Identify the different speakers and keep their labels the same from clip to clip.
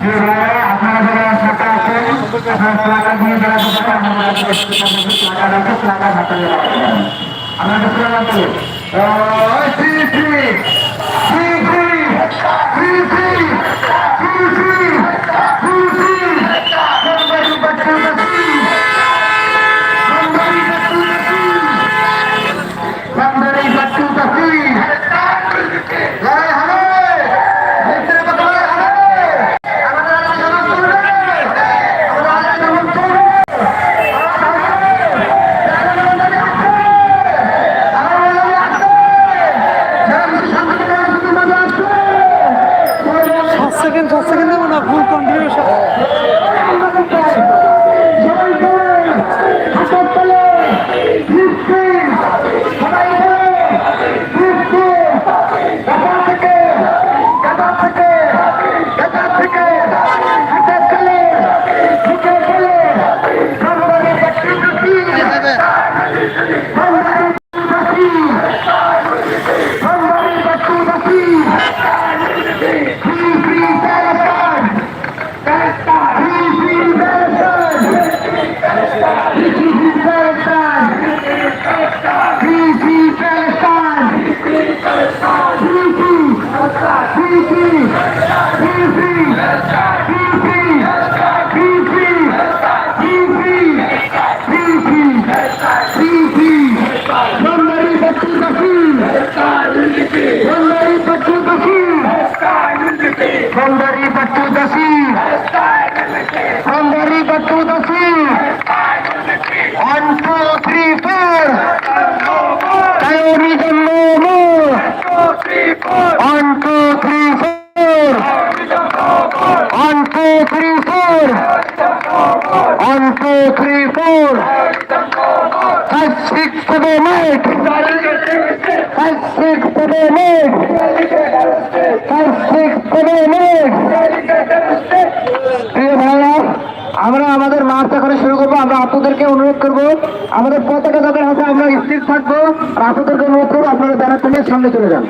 Speaker 1: আমরা আপনারা যারা আমরা Bandari Batu Dasi Bandari Batu Dasi One, two, three, four. Terrorism four! One, two, three, four! Five, six, seven, eight! Five, six, seven, eight! Five, six, seven, eight! প্রিয় ভাইরা আমরা আমাদের March এখন শুরু করব আমরা আপনাদেরকে অনুরোধ করব আমাদের পতাকা যাদের হাতে আমরা স্থির থাকব আপনাদেরকে অনুরোধ করব আপনারা ব্যানারটা নিয়ে সামনে চলে যান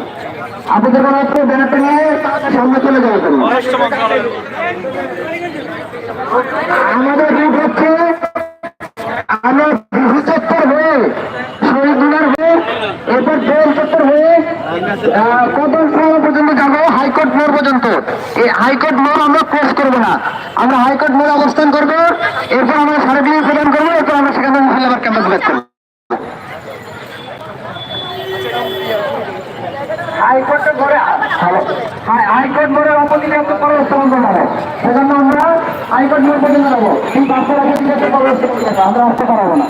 Speaker 1: আপনাদের অনুরোধ করব ব্যানারটা নিয়ে সামনে চলে যাওয়ার আমাদের রূপ হচ্ছে আমরা বিহু চত্বর হয়ে শহীদ মিনার হয়ে এরপর দোল চত্বর হয়ে কদম পর্যন্ত যাব হাইকোর্ট মোড় পর্যন্ত। এই হাইকোর্ট মোড় আমরা ক্রস করব না। আমরা হাইকোর্ট মোড়ে অবস্থান করব এরপর আমরা সারাদিন প্রদান করব এরপর আমরা সেখানে আবার ক্যাম্পাস ব্যাক করব। হাইকোর্টের মোড়ে হ্যাঁ, হাইকোর্ট মোড়ের অপোজিটে কর্মস্থাপন করব। সেজন্য আমরা আইকন নির্বাচন করাবো এই বাচ্চারা আমরা আসতে পারব না।